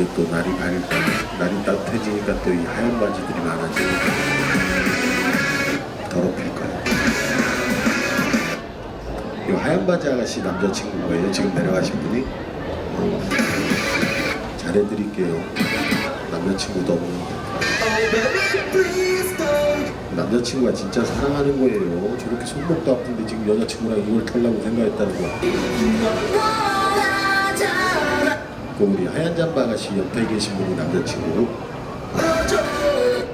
이게 또 날이 밝 날이 따뜻해지니까 또 이 하얀 바지들이 많아지니까 더럽힐 거예요. 이 하얀 바지 아가씨 남자친구 거예요. 지금 내려가신 분이 어, 잘해드릴게요. 남자친구 너무 남자친구가 진짜 사랑하는 거예요. 저렇게 손목도 아픈데 지금 여자친구랑 이걸 털라고 생각했다는 거야. 그 우리 하얀 잠바 아가씨 옆에 계신 분이 남자친구고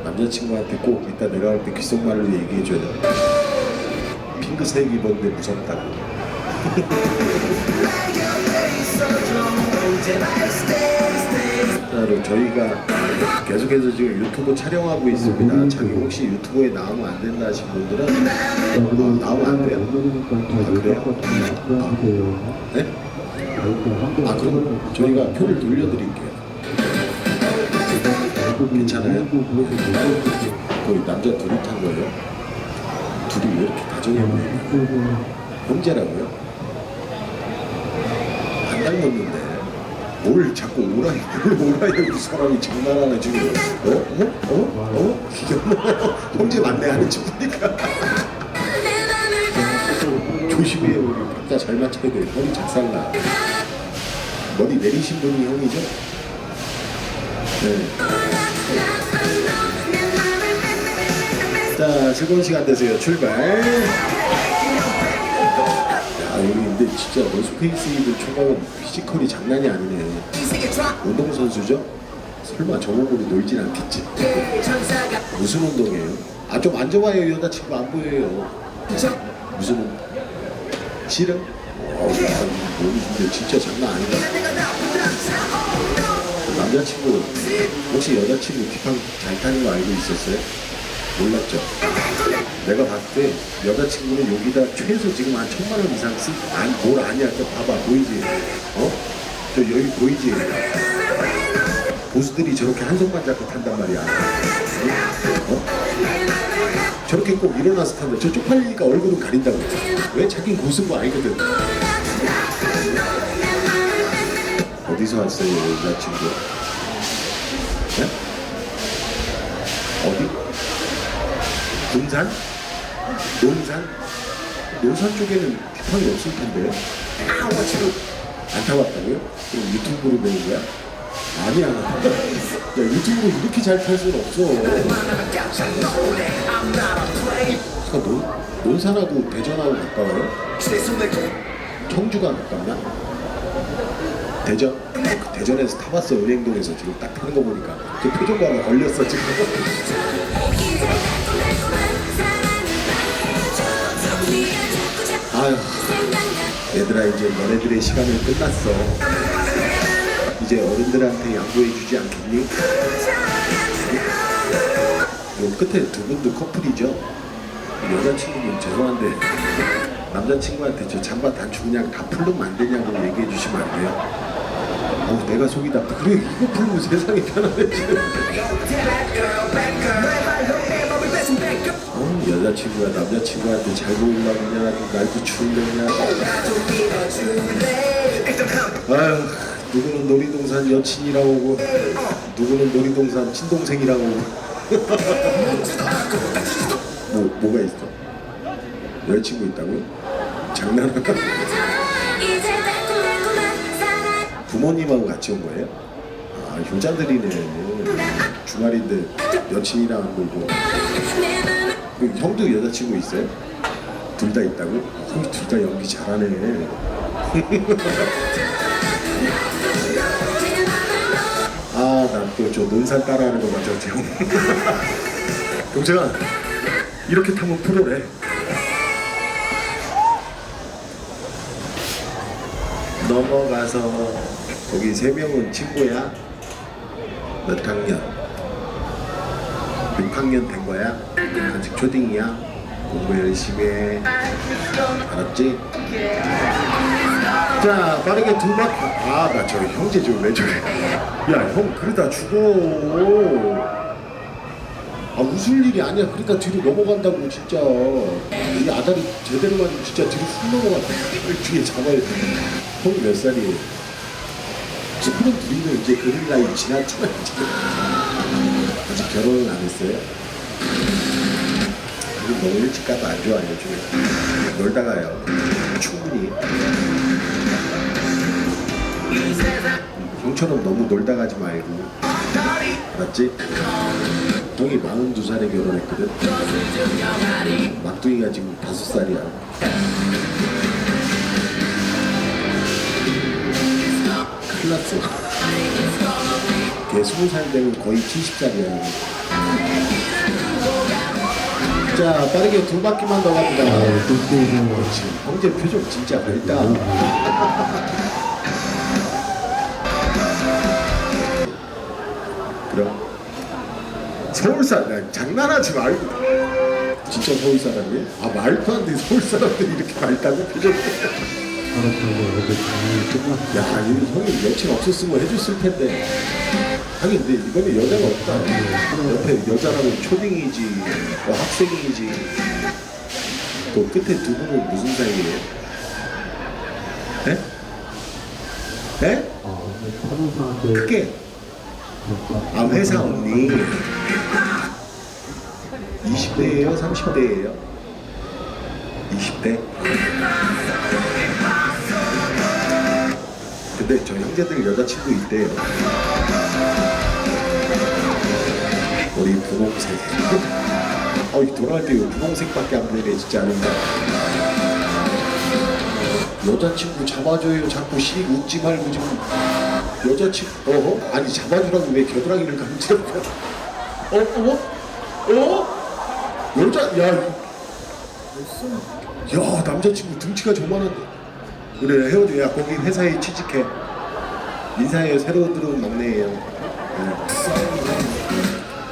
남자친구한테 꼭 이따 내려갈 때 귓속말로 얘기해줘야 돼. 핑크색 입었는데 무섭다고. 따로 저희가 계속해서 지금 유튜브 촬영하고 있습니다. 자기 혹시 유튜브에 나오면 안 된다 하신 분들은 어, 나오면 안 돼요. 아, 그래요? 네? 아 그럼 저희가 표를 돌려드릴게요. 괜찮아요? 거의 남자 둘이 탄 거예요? 둘이 왜 이렇게 다정해 보이냐? 형제라고요? 안 닮았는데 뭘 자꾸 오라이 뭘 오라이 이 사람이 장난하네 지금 어? 어? 어? 어? 이게 형제 맞네 하는 친구니까 조심해요 우리 박자 잘 맞춰야 돼 머리 작살나. 머리 내리신 분이 형이죠? 네. 자 즐거운 시간 되세요. 출발. 야 여기 근데 진짜 원스페이스 입은 총각은 피지컬이 장난이 아니네. 운동선수죠? 설마 저 몸으로 놀진 않겠지? 무슨 운동이에요? 아 좀 앉아봐요. 여자친구 안 보여요. 무슨 운 야, 몸이 근데 진짜 장난 아니다 남자친구 혹시 여자친구 기판 잘 타는 거 알고 있었어요? 몰랐죠? 내가 봤을 때 여자친구는 여기다 최소 지금 한 천만 원 이상 쓰, 아니 뭘 아니야 저 봐봐 보이지? 어? 저 여기 보이지? 보수들이 저렇게 한 손만 잡고 탄단 말이야 어? 어? 저렇게 꼭 일어나서 탄다 저 쪽팔리니까 얼굴은 가린다고 왜 자긴 거 알거든 어디서 왔어요 여자친구? 네? 어디? 군산? 논산? 논산 쪽에는 티팡이 없을 텐데요? 안 타봤다고요? 그럼 유튜브로 배운 거야? 아니야. 야, 유튜브로 이렇게 잘탈 수는 없어. 그러니까 논, 논산하고 대전하고 가까워요? 청주가 가깝나? 대전? 그 대전에서 타봤어 은행동에서 지금 딱 타는 거 보니까 그 표정 봐봐 걸렸어 지금 아휴 얘들아 이제 너네들의 시간은 끝났어 이제 어른들한테 양보해 주지 않겠니? 요 끝에 두 분도 커플이죠? 여자친구분 죄송한데 남자친구한테 저 잠바 단추 그냥 다 풀면 안 되냐고 얘기해 주시면 안 돼요? 어우 내가 속이 다 그래 이거 풀면 세상이 편안해지는 어, 여자친구가 남자친구한테 잘 보이려고 그냥 날도 그냥 아휴 누구는 놀이동산 여친이라고 오고 누구는 놀이동산 친동생이라고 오고 뭐, 뭐가 있어? 여자친구 있다고요? 장난하나? 부모님하고 같이 온 거예요? 아 효자들이네 주말인데 여친이랑 놀고 그 형도 여자친구 있어요? 둘 다 있다고? 형이 둘다 연기 잘하네 아나 또저 논산 따라하는 거 맞아 형 동생아 이렇게 타면 프로래 넘어가서 거기 세 명은 친구야? 몇 학년? 6학년 된 거야? 아직 초딩이야? 공부 열심히 해 알았지? 자 빠르게 두 바퀴 아나 저 형제 좀왜 저래 야형 그러다 죽어. 아 웃을 일이 아니야. 그러니까 뒤로 넘어간다고 진짜. 이 아다리 제대로 맞으면 진짜 뒤로 훅 넘어간다. 뒤에 잡아야 돼형 몇 살이에요? 서른 둘이면 이제 그럴 나이 지났잖아요. 아직 결혼은 안 했어요? 그리고 너무 일찍 가도 안 좋아요 요즘에 놀다 가요. 충분히 형처럼 너무 놀다 가지 말고. 맞지? 형이 42살에 결혼했거든. 막둥이가 지금 5살이야. 큰일 났어. 걔 20살 되면 거의 70살이야. 자 빠르게 두 바퀴만 더 갑니다. 지금 형제 표정 진짜 밝다 서울 사람 장난하지 말고 진짜 서울 사람이에요? 아 말도 안 돼 서울 사람들이 이렇게 밝다고? 표정 야이 형이 며칠 없었으면 해줬을 텐데. 하긴 근데 이번에 여자가 없다. 옆에 여자라면 초딩이지 뭐 학생이지. 또 끝에 두 분은 무슨 사이예요? 네? 네? 크게 아 회사 언니 20대예요? 30대예요? 20대? 근데 저 형제들 여자친구 있대요 우리 분홍색 어, 이 돌아갈 때 이거 분홍색밖에 안 보이네 진짜 아닌가 여자친구 잡아줘요 자꾸 씩 웃지 말고 지금 여자친구 어? 아니 잡아주라고 왜 겨드랑이를 감지해 어? 어? 어? 여자 야야 남자친구 등치가 저만한데 그래 헤어져 야 거기 회사에 취직해 인사해요 새로 들어온 막내예요 네.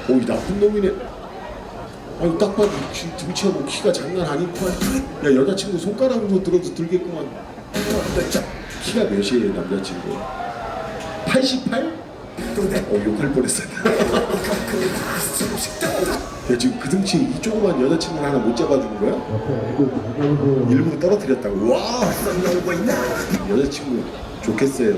오이 나쁜 놈이네 아니 딱 봐도 뭐 키가 장난 아니구만 야 여자친구 손가락으로 들어도 들겠구만 키가 몇이에요 남자친구 88? 어 욕할 뻔했어 야 지금 그 등치 이 조그만 여자친구를 하나 못 잡아주는 거야? 일부러 떨어뜨렸다고. 와 여자친구 좋겠어요.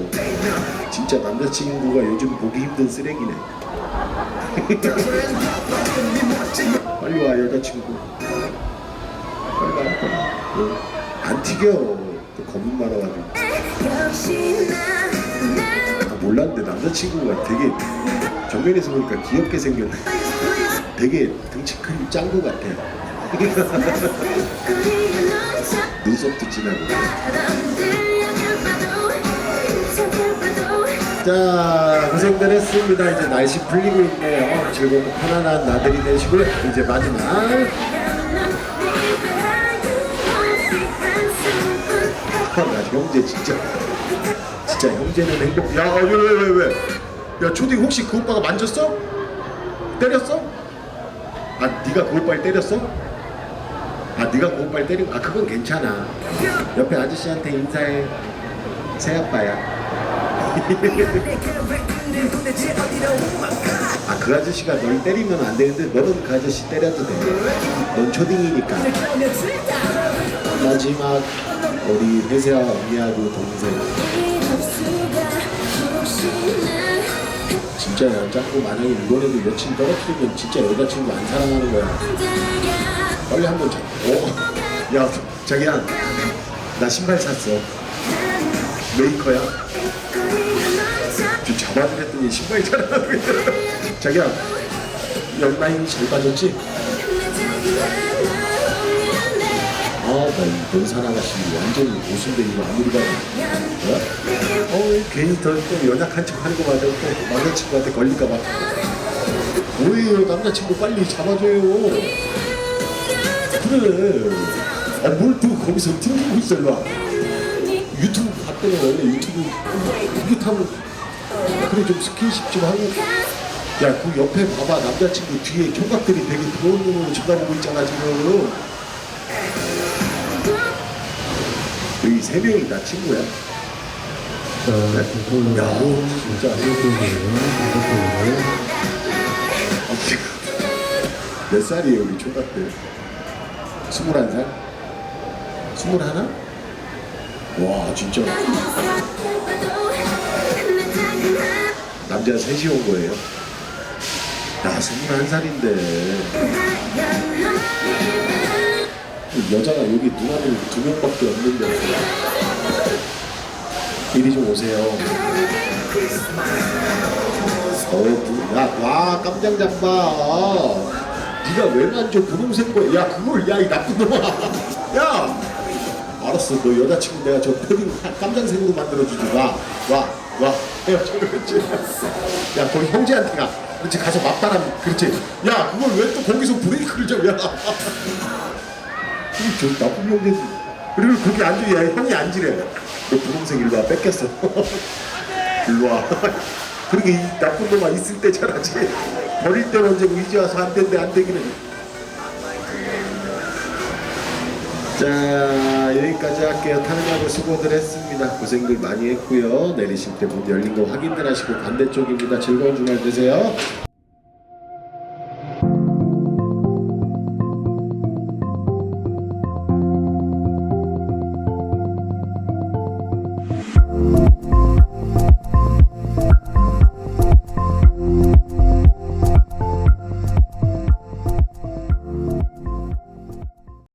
진짜 남자친구가 요즘 보기 힘든 쓰레기네. 빨리 와 여자친구. 빨리 와 빨리 어, 안 튀겨. 또 겁은 많아가지고. 아, 몰랐는데 남자친구가 되게 정면에서 보니까 귀엽게 생겼네. 되게 등치 큰 짱구 같아 눈썹도 진하고. 자 고생들 했습니다. 이제 날씨 풀리고 있네요. 즐겁고 편안한 나들이 되시고요 이제 마지막. 아, 나 형제 진짜 형제는 행복 야왜왜왜 왜, 왜? 야 초딩 혹시 그 오빠가 만졌어? 때렸어? 아 네가 그 오빠를 때렸어? 아 네가 그 오빠를 때리고 아 그건 괜찮아 옆에 아저씨한테 인사해 새 아빠야 아 그 아저씨가 널 때리면 안 되는데 너는 그 아저씨 때려도 돼 넌 초딩이니까 마지막 우리 회사 언니하고 동생 진짜 야 짱구 만약에 이번에도 여친 떨어뜨리면 진짜 여자친구 안 사랑하는 거야 빨리 한번 잡 어? 야 자기야 나 신발 샀어 메이커야? 좀 잡아주랬더니 신발 자랑하고 있더라 자기야 옆라인 잘 빠졌지? 사람 아가씨 완전히 고수인데 이거 아무리 봐도 뭐야? 어 괜히 더 또 연약한 척 하는 거 맞아. 또 남자친구한테 걸릴까 봐. 뭐예요. 남자친구 빨리 잡아줘요. 그래. 아 뭘 또 거기서 튕기고 있어 일로 와. 유튜브 봤더니 원래 유튜브 이게 타면 그래 좀 스킨십 좀 하고. 야 그 옆에 봐봐. 남자친구 뒤에 총각들이 되게 부러운 눈으로 쳐다보고 있잖아 지금 여기 세 명이 다 친구야 야 진짜 아, 지금 몇 살이에요 우리 총각들 스물한 살? 스물하나? 와 진짜 남자 셋이 온 거예요. 야, 21살인데. 여자가 여기 누나는 두 명밖에 없는데. 이리 좀 오세요. 어, 부- 야, 와, 깜장 잡아. 네가 왜 만져 분홍색 거야? 야, 그걸, 야, 이 나쁜 놈아. 야! 알았어, 너 여자친구 내가 저 패딩 깜장색으로 만들어주지. 와, 와, 와. 야, 거기 형제한테 가. 그렇지, 가서 맞바람. 그렇지. 야, 그걸 왜 또 거기서 브레이크를 잡, 야. 이, 저 나쁜 형제. 그리고 거기 앉아, 야, 형이 앉으래. 너 분홍색 일로 와, 뺏겼어. 일로 와. 그러게 이 나쁜 놈아 있을 때 잘하지. 버릴 때는 언제고 이제 와서 안 된대 안 되기는. 자 여기까지 할게요. 타는하고 수고들 했습니다. 고생들 많이 했고요. 내리실 때 문 열린 거 확인들 하시고 반대쪽입니다. 즐거운 주말 되세요.